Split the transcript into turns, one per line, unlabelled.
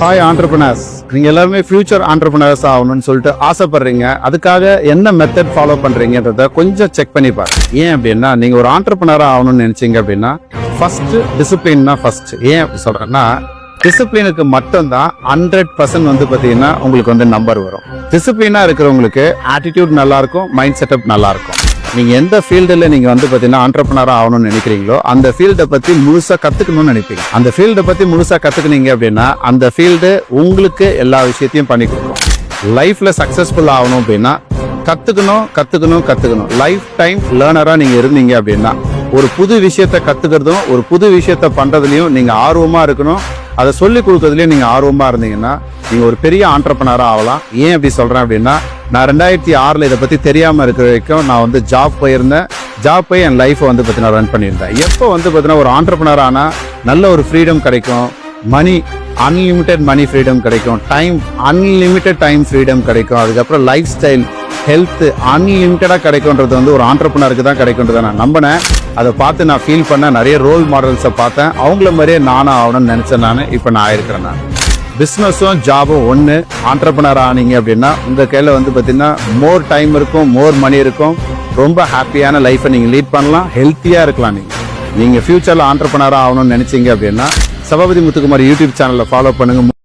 Hi ஆண்டர்பனர்ஸ் நீங்கள் எல்லாருமே future ஆண்டர்பனர்ஸ் ஆகணும்னு சொல்லிட்டு ஆசைப்படுறீங்க. அதுக்காக என்ன மெத்தட் ஃபாலோ பண்ணுறீங்கன்றத கொஞ்சம் செக் பண்ணி பாருங்க. ஏன் அப்படின்னா நீங்கள் ஒரு ஆண்டர்பனராக ஆகணும்னு நினச்சிங்க அப்படின்னா ஃபர்ஸ்ட் டிசிப்ளின் தான் ஃபர்ஸ்ட் ஏன் அப்படி சொல்கிறேன்னா டிசிப்ளினுக்கு மட்டும்தான் ஹண்ட்ரட் பர்சன்ட் வந்து பார்த்தீங்கன்னா உங்களுக்கு வந்து நம்பர் வரும். டிசிப்ளினாக இருக்கிறவங்களுக்கு ஆட்டிடியூட் நல்லாயிருக்கும் மைண்ட் செட்டப் நல்லாயிருக்கும் நீங்கள் எந்த ஃபீல்டில் நீங்கள் வந்து பார்த்தீங்கன்னா ஆண்டர்பனராக ஆகணும்னு நினைக்கிறீங்களோ அந்த ஃபீல்டை பற்றி முழுசாக கற்றுக்கணும்னு நினைப்பீங்க. அந்த ஃபீல்டை பற்றி முழுசாக கற்றுக்குனீங்க அப்படின்னா அந்த ஃபீல்டு உங்களுக்கு எல்லா விஷயத்தையும் பண்ணி கொடுக்கும். லைஃப்பில் சக்ஸஸ்ஃபுல் ஆகணும் அப்படின்னா கற்றுக்கணும் கற்றுக்கணும் கற்றுக்கணும் லைஃப் டைம் லேர்னராக நீங்கள் இருந்தீங்க அப்படின்னா ஒரு புது விஷயத்த கற்றுக்கிறதும் ஒரு புது விஷயத்தை பண்ணுறதுலையும் நீங்கள் ஆர்வமாக இருக்கணும். அதை சொல்லி கொடுக்கறதுலையும் நீங்கள் ஆர்வமாக இருந்தீங்கன்னா நீங்கள் ஒரு பெரிய ஆண்டர்பனராக ஆகலாம். ஏன் அப்படி சொல்கிறேன் அப்படின்னா நான் ரெண்டாயிரத்தி ஆறில் இதை பற்றி தெரியாமல் இருக்கிற வரைக்கும் நான் வந்து ஜாப் போயிருந்தேன். ஜாப் போய் என் லைஃப்பை வந்து பார்த்தீங்கன்னா ரன் பண்ணியிருந்தேன். எப்போ வந்து பார்த்தீங்கன்னா ஒரு ஆண்டர்பனர் ஆனால் நல்ல ஒரு ஃப்ரீடம் கிடைக்கும். மணி அன்லிமிட்டெட் மணி ஃப்ரீடம் கிடைக்கும். டைம் அன்லிமிட்டெட் டைம் ஃப்ரீடம் கிடைக்கும். அதுக்கப்புறம் லைஃப் ஸ்டைல் ஹெல்த்து அன்லிமிட்டடாக கிடைக்கும்ன்றது வந்து ஒரு ஆண்டர்பனருக்கு தான் கிடைக்குன்றதை நான் நம்பினேன். அதை பார்த்து நான் ஃபீல் பண்ண நிறைய ரோல் மாடல்ஸை பார்த்தேன். அவங்கள மாதிரியே நானும் ஆகணும்னு நினச்சேன் நான். இப்போ நான் ஆயிருக்கிறேன் நான். பிஸ்னஸும் ஜாபும் ஒன்று ஆண்டர்பனர் ஆனீங்க அப்படின்னா உங்கள் கையில் வந்து பார்த்தீங்கன்னா மோர் டைம் இருக்கும் மோர் மணி இருக்கும். ரொம்ப ஹாப்பியான லைஃப்பை நீங்கள் லீட் பண்ணலாம் ஹெல்த்தியாக இருக்கலாம் நீங்கள் நீங்கள் ஃப்யூச்சரில் ஆண்டர்பனராக ஆகணும்னு நினச்சிங்க அப்படின்னா சபாபதி முத்துக்குமார் யூடியூப் சேனலில் ஃபாலோ பண்ணுங்கள்